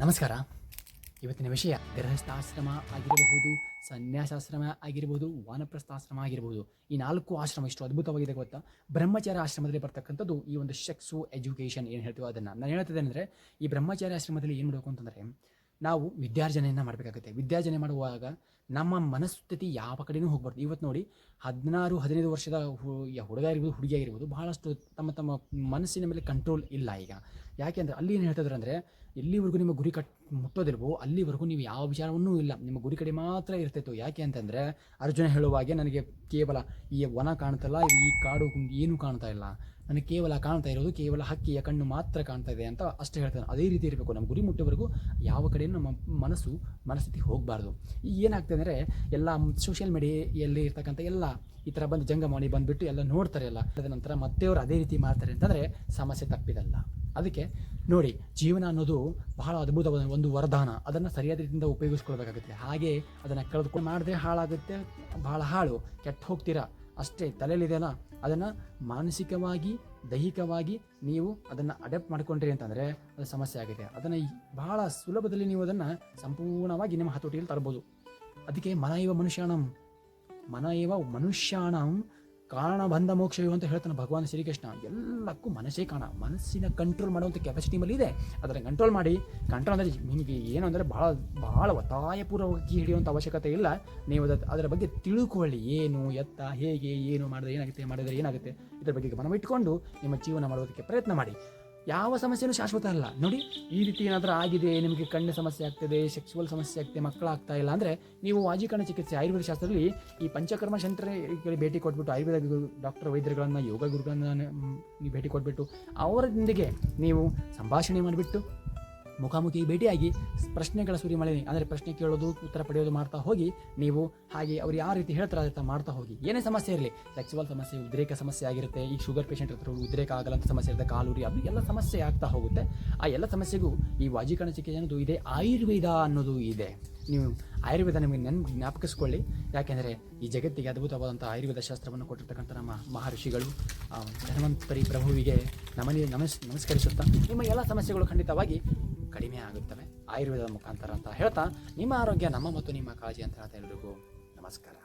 ನಮಸ್ಕಾರ. ಇವತ್ತಿನ ವಿಷಯ ಗೃಹಸ್ಥಾಶ್ರಮ ಆಗಿರಬಹುದು, ಸನ್ಯಾಸಾಶ್ರಮ ಆಗಿರಬಹುದು, ವಾನಪ್ರಸ್ಥಾಶ್ರಮ ಆಗಿರಬಹುದು. ಈ ನಾಲ್ಕು ಆಶ್ರಮ ಎಷ್ಟು ಅದ್ಭುತವಾಗಿದೆ ಗೊತ್ತಾ? ಬ್ರಹ್ಮಚಾರ್ಯ ಆಶ್ರಮದಲ್ಲಿ ಬರ್ತಕ್ಕಂಥದ್ದು ಈ ಒಂದು ಸೆಕ್ಸು ಎಜುಕೇಷನ್ ಏನು ಹೇಳ್ತೀವೋ ಅದನ್ನು. ನಾನು ಹೇಳ್ತಿದ್ದೆ ಅಂದರೆ, ಈ ಬ್ರಹ್ಮಚಾರ್ಯ ಆಶ್ರಮದಲ್ಲಿ ಏನು ಮಾಡಬೇಕು ಅಂತಂದರೆ, ನಾವು ವಿದ್ಯಾರ್ಜನೆಯನ್ನು ಮಾಡಬೇಕಾಗುತ್ತೆ. ವಿದ್ಯಾರ್ಜನೆ ಮಾಡುವಾಗ ನಮ್ಮ ಮನಸ್ಥಿತಿ ಯಾವ ಕಡೆಯೂ ಹೋಗ್ಬಾರ್ದು. ಇವತ್ತು ನೋಡಿ ಹದಿನಾರು, ಹದಿನೈದು ವರ್ಷದ ಹುಡುಗ ಇರ್ಬೋದು ಹುಡುಗಿ ಆಗಿರ್ಬೋದು ಬಹಳಷ್ಟು ತಮ್ಮ ತಮ್ಮ ಮನಸ್ಸಿನ ಮೇಲೆ ಕಂಟ್ರೋಲ್ ಇಲ್ಲ ಈಗ. ಯಾಕೆ ಅಂದರೆ ಅಲ್ಲಿ ಏನು ಹೇಳ್ತಿದ್ರು ಅಂದರೆ ಎಲ್ಲಿವರೆಗೂ ನಿಮ್ಮ ಗುರಿ ಕಟ್, ಮುಟ್ಟೋದಿಲ್ವೋ ಅಲ್ಲಿವರೆಗೂ ನೀವು ಯಾವ ವಿಚಾರವನ್ನೂ ಇಲ್ಲ. ನಿಮ್ಮ ಗುರಿ ಕಡೆ ಮಾತ್ರ ಇರ್ತಿತ್ತು. ಯಾಕೆ ಅಂತಂದರೆ ಅರ್ಜುನ ಹೇಳುವಾಗೆ ನನಗೆ ಕೇವಲ ಈ ವನ ಕಾಣ್ತಲ್ಲ, ಈ ಕಾಡು ಏನು ಕಾಣ್ತಾ ಇಲ್ಲ. ನನಗೆ ಕೇವಲ ಕಾಣ್ತಾ ಇರೋದು ಕೇವಲ ಹಕ್ಕಿಯ ಕಣ್ಣು ಮಾತ್ರ ಕಾಣ್ತಾ ಇದೆ ಅಂತ ಅಷ್ಟೇ ಹೇಳ್ತಾನೆ. ಅದೇ ರೀತಿ ಇರಬೇಕು. ನಮ್ಮ ಗುರಿ ಮುಟ್ಟೋವರೆಗೂ ಯಾವ ಕಡೆಯೂ ನಮ್ಮ ಮನಸ್ಸು, ಮನಸ್ಥಿತಿ ಹೋಗಬಾರ್ದು. ಈಗ ಏನಾಗ್ತದೆ ಅಂದರೆ ಎಲ್ಲ ಸೋಷಿಯಲ್ ಮೀಡಿಯಲ್ಲಿ ಇರ್ತಕ್ಕಂಥ ಎಲ್ಲ ಈ ಥರ ಬಂದು ಜಂಗಮವಾಣಿ ಬಂದುಬಿಟ್ಟು ಎಲ್ಲ ನೋಡ್ತಾರೆ ಎಲ್ಲ. ಅದ ನಂತರ ಮತ್ತೆ ಅವರು ಅದೇ ರೀತಿ ಮಾಡ್ತಾರೆ ಅಂತಂದರೆ ಸಮಸ್ಯೆ ತಪ್ಪಿದಲ್ಲ. ಅದಕ್ಕೆ ನೋಡಿ, ಜೀವನ ಅನ್ನೋದು ಬಹಳ ಅದ್ಭುತವಾದ ಒಂದು ವರದಾನ. ಅದನ್ನು ಸರಿಯಾದ ರೀತಿಯಿಂದ ಉಪಯೋಗಿಸ್ಕೊಳ್ಬೇಕಾಗುತ್ತೆ. ಹಾಗೆ ಅದನ್ನು ಕಳೆದುಕೊಂಡು ಮಾಡಿದ್ರೆ ಹಾಳಾಗುತ್ತೆ, ಬಹಳ ಹಾಳು. ಕೆಟ್ಟ ಹೋಗ್ತೀರಾ? ಅಷ್ಟೇ, ತಲೆಯಲ್ಲಿದೆಯಲ್ಲ? ಅದನ್ನು ಮಾನಸಿಕವಾಗಿ, ದೈಹಿಕವಾಗಿ ನೀವು ಅದನ್ನು ಅಡಾಪ್ಟ್ ಮಾಡಿಕೊಂಡ್ರಿ ಅಂತಂದರೆ ಅದು ಸಮಸ್ಯೆ ಆಗಿದೆ ಅದನ್ನು ಬಹಳ ಸುಲಭದಲ್ಲಿ ನೀವು ಅದನ್ನು ಸಂಪೂರ್ಣವಾಗಿ ನಿಮ್ಮ ಹತೋಟಿಯಲ್ಲಿ ತರ್ಬೋದು. ಅದಕ್ಕೆ ಮನ ಇವ ಮನುಷ್ಯಾಣಂ. ಮನ ಇವ ಮನುಷ್ಯಾಣಂ ಕಾರಣ ಬಂಧ ಮೋಕ್ಷವು ಅಂತ ಹೇಳ್ತಾನೆ ಭಗವಾನ್ ಶ್ರೀಕೃಷ್ಣ. ಎಲ್ಲಕ್ಕೂ ಮನಸ್ಸೇ ಕಾಣ ಮನಸ್ಸಿನ ಕಂಟ್ರೋಲ್ ಮಾಡುವಂಥ ಕೆಪಾಸಿಟಿ ಮೇಲೆ ಇದೆ. ಅದನ್ನು ಕಂಟ್ರೋಲ್ ಮಾಡಿ ಕಂಟ್ರೋಲ್ ಅಂದರೆ ನಿಮಗೆ ಏನು ಅಂದರೆ ಭಾಳ ಭಾಳ ಒತ್ತಾಯಪೂರ್ವಕವಾಗಿ ಹಿಡಿಯುವಂಥ ಅವಶ್ಯಕತೆ ಇಲ್ಲ. ನೀವು ಅದ- ಅದರ ಬಗ್ಗೆ ತಿಳ್ಕೊಳ್ಳಿ. ಏನು, ಎತ್ತ, ಹೇಗೆ, ಏನು ಮಾಡಿದ್ರೆ ಏನಾಗುತ್ತೆ, ಮಾಡಿದರೆ ಏನಾಗುತ್ತೆ, ಇದರ ಬಗ್ಗೆ ಗಮನವಿಟ್ಟುಕೊಂಡು ನಿಮ್ಮ ಜೀವನ ಮಾಡೋದಕ್ಕೆ ಪ್ರಯತ್ನ ಮಾಡಿ. ಯಾವ ಸಮಸ್ಯೆನೂ ಶಾಶ್ವತ ಅಲ್ಲ. ನೋಡಿ, ಈ ರೀತಿ ಏನಾದರೂ ಆಗಿದೆ, ನಿಮಗೆ ಕಣ್ಣಿನ ಸಮಸ್ಯೆ ಆಗ್ತದೆ ಸೆಕ್ಸುವಲ್ ಸಮಸ್ಯೆ ಆಗ್ತದೆ, ಮಕ್ಕಳಾಗ್ತಾ ಇಲ್ಲ ಅಂದರೆ ನೀವು ವಾಜಿಕರಣ ಚಿಕಿತ್ಸೆ ಆಯುರ್ವೇದ ಶಾಸ್ತ್ರದಲ್ಲಿ ಈ ಪಂಚಕರ್ಮ ಸೆಂಟರ್ಗಳಿಗೆ ಭೇಟಿ ಕೊಟ್ಬಿಟ್ಟು ಆಯುರ್ವೇದ ಡಾಕ್ಟರ್ ವೈದ್ಯರುಗಳನ್ನು, ಯೋಗ ಗುರುಗಳನ್ನು ನೀವು ಭೇಟಿ ಕೊಟ್ಬಿಟ್ಟು ಅವರೊಂದಿಗೆ ನೀವು ಸಂಭಾಷಣೆ ಮಾಡಿಬಿಟ್ಟು ಮುಖಾಮುಖಿ ಭೇಟಿಯಾಗಿ ಪ್ರಶ್ನೆಗಳ ಸುರಿಮಳೆ ಅಂದರೆ ಪ್ರಶ್ನೆ ಕೇಳೋದು, ಉತ್ತರ ಪಡೆಯೋದು ಮಾಡ್ತಾ ಹೋಗಿ, ನೀವು ಹಾಗೆ ಅವ್ರು ಯಾವ ರೀತಿ ಹೇಳ್ತಾರೆ ಅದೇ ಮಾಡ್ತಾ ಹೋಗಿ. ಏನೇ ಸಮಸ್ಯೆ ಇರಲಿ ಸೆಕ್ಸುವಲ್ ಸಮಸ್ಯೆ, ಉದ್ರೇಕ ಸಮಸ್ಯೆ ಆಗಿರುತ್ತೆ ಈ ಶುಗರ್ ಪೇಷಂಟ್ ಇರ್ತಾರೆ ಉದ್ರೇಕ ಆಗಲ್ಲ ಸಮಸ್ಯೆ ಇರುತ್ತೆ, ಕಾಲುರಿ ಅದು ಎಲ್ಲ ಸಮಸ್ಯೆ ಆಗ್ತಾ ಹೋಗುತ್ತೆ. ಆ ಎಲ್ಲ ಸಮಸ್ಯೆಗೂ ಈ ವಾಜಿಕರಣ ಚಿಕಿತ್ಸೆ ಅನ್ನೋದು ಇದೆ, ಆಯುರ್ವೇದ ಅನ್ನೋದು ಇದೆ. ನೀವು ಆಯುರ್ವೇದ ನಿಮಗೆ ನೆನ್ ಜ್ಞಾಪಕಿಸ್ಕೊಳ್ಳಿ ಯಾಕೆಂದರೆ ಈ ಜಗತ್ತಿಗೆ ಅದ್ಭುತವಾದಂಥ ಆಯುರ್ವೇದ ಶಾಸ್ತ್ರವನ್ನು ಕೊಟ್ಟಿರ್ತಕ್ಕಂಥ ನಮ್ಮ ಮಹರ್ಷಿಗಳು ಧನ್ವಂತರಿ ಪ್ರಭುವಿಗೆ ನಮನಿ ನಮಸ್ ನಮಸ್ಕರಿಸುತ್ತಾ, ನಿಮ್ಮ ಎಲ್ಲ ಸಮಸ್ಯೆಗಳು ಖಂಡಿತವಾಗಿ ಕಡಿಮೆ ಆಗುತ್ತವೆ. ಆಯುರ್ವೇದದ ಮುಖಾಂತರ ಅಂತ ಹೇಳ್ತಾ, ನಿಮ್ಮ ಆರೋಗ್ಯ, ನಮ್ಮ ಮತ್ತು ನಿಮ್ಮ ಕಾಳಜಿ ಅಂತ ಹೇಳ್ತಾ ಎಲ್ರಿಗೂ ನಮಸ್ಕಾರ.